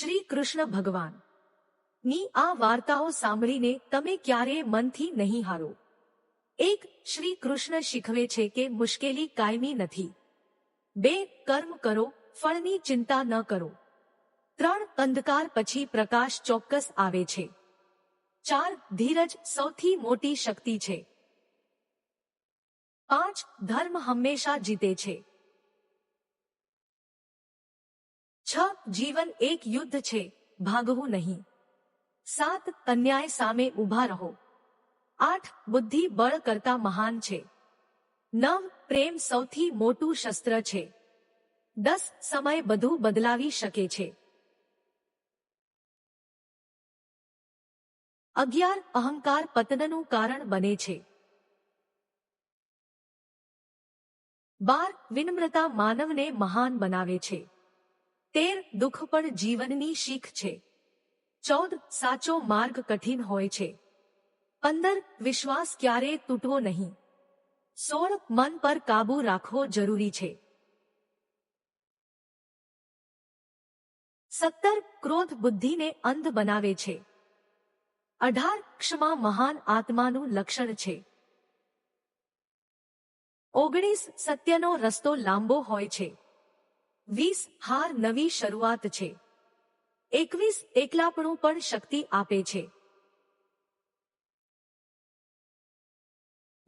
શ્રી કૃષ્ણ ભગવાન. ની આ વાર્તાઓ સાંભળીને તમે ક્યારેય મનથી નહીં હારો. એક શ્રી કૃષ્ણ શીખવે છે કે મુશ્કેલી કાયમી નથી. બે, કર્મ કરો, ફળની ચિંતા ન કરો. ત્રણ, અંધકાર પછી પ્રકાશ ચોક્કસ આવે છે. ચાર, ધીરજ સૌથી મોટી શક્તિ છે. પાંચ, ધર્મ હંમેશા જીતે છે. છ જીવન એક યુદ્ધ છે, ભાગવું નહીં. સાત અન્યાય સામે ઊભા રહો. આઠ બુદ્ધિ બળ કરતા મહાન છે. નવ પ્રેમ સૌથી મોટું શસ્ત્ર છે. દસ સમય બધું બદલાવી શકે છે. અગિયાર અહંકાર પતનનું કારણ બને છે. બાર વિનમ્રતા માનવને મહાન બનાવે છે. તેર દુઃખ પણ જીવનની શીખ છે. ચૌદ સાચો માર્ગ કઠિન હોય છે. પંદર વિશ્વાસ ક્યારે તૂટવો નહીં. સોળ મન પર કાબુ રાખવો જરૂરી છે. સત્તર ક્રોધ બુદ્ધિને અંધ બનાવે છે. અઢાર ક્ષમા મહાન આત્માનું લક્ષણ છે. ઓગણીસ સત્યનો રસ્તો લાંબો હોય છે. વીસ હાર નવી શરૂઆત છે. એકવીસ એકલાપણું પણ શક્તિ આપે છે.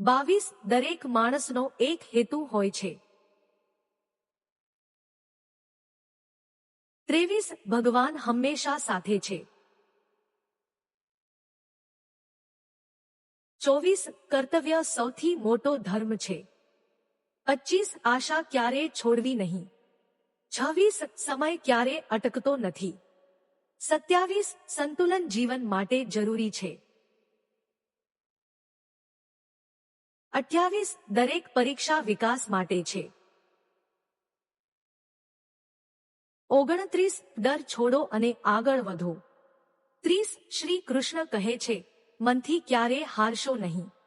બાવીસ દરેક માણસનો એક હેતુ હોય છે. ત્રેવીસ ભગવાન હંમેશા સાથે છે. ચોવીસ કર્તવ્ય સૌથી મોટો ધર્મ છે. પચીસ આશા ક્યારેય છોડવી નહીં. છવ્વીસ સમય ક્યારે અટકતો નથી? સત્યાવીસ સંતુલન જીવન માટે જરૂરી છે. અઠ્યાવીસ દરેક પરીક્ષા વિકાસ માટે છે. ઓગણત્રીસ ડર છોડો અને આગળ વધો. ત્રીસ શ્રી કૃષ્ણ કહે છે, મનથી ક્યારે હારશો નહીં.